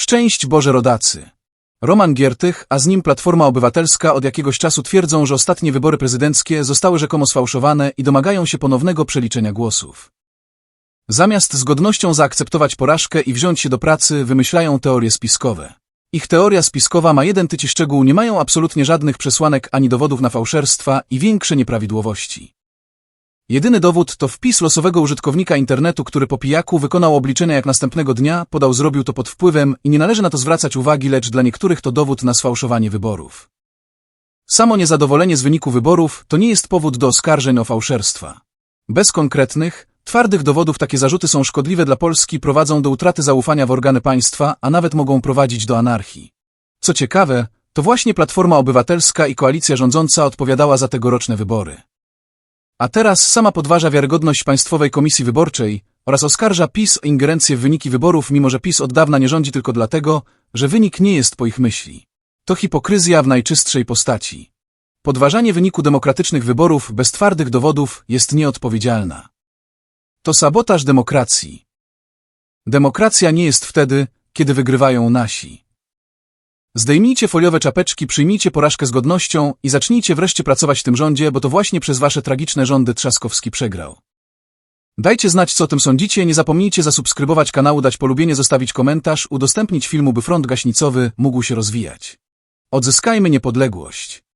Szczęść Boże rodacy! Roman Giertych, a z nim Platforma Obywatelska od jakiegoś czasu twierdzą, że ostatnie wybory prezydenckie zostały rzekomo sfałszowane i domagają się ponownego przeliczenia głosów. Zamiast z godnością zaakceptować porażkę i wziąć się do pracy, wymyślają teorie spiskowe. Ich teoria spiskowa ma jeden tyci szczegół, nie mają absolutnie żadnych przesłanek ani dowodów na fałszerstwa i większe nieprawidłowości. Jedyny dowód to wpis losowego użytkownika internetu, który po pijaku wykonał obliczenia jak następnego dnia, podał zrobił to pod wpływem i nie należy na to zwracać uwagi, lecz dla niektórych to dowód na sfałszowanie wyborów. Samo niezadowolenie z wyniku wyborów to nie jest powód do oskarżeń o fałszerstwa. Bez konkretnych, twardych dowodów takie zarzuty są szkodliwe dla Polski, prowadzą do utraty zaufania w organy państwa, a nawet mogą prowadzić do anarchii. Co ciekawe, to właśnie Platforma Obywatelska i koalicja rządząca odpowiadała za tegoroczne wybory. A teraz sama podważa wiarygodność Państwowej Komisji Wyborczej oraz oskarża PiS o ingerencję w wyniki wyborów, mimo że PiS od dawna nie rządzi tylko dlatego, że wynik nie jest po ich myśli. To hipokryzja w najczystszej postaci. Podważanie wyniku demokratycznych wyborów bez twardych dowodów jest nieodpowiedzialna. To sabotaż demokracji. Demokracja nie jest wtedy, kiedy wygrywają nasi. Zdejmijcie foliowe czapeczki, przyjmijcie porażkę z godnością i zacznijcie wreszcie pracować w tym rządzie, bo to właśnie przez wasze tragiczne rządy Trzaskowski przegrał. Dajcie znać, co o tym sądzicie, nie zapomnijcie zasubskrybować kanału, dać polubienie, zostawić komentarz, udostępnić filmu, by front gaśnicowy mógł się rozwijać. Odzyskajmy niepodległość.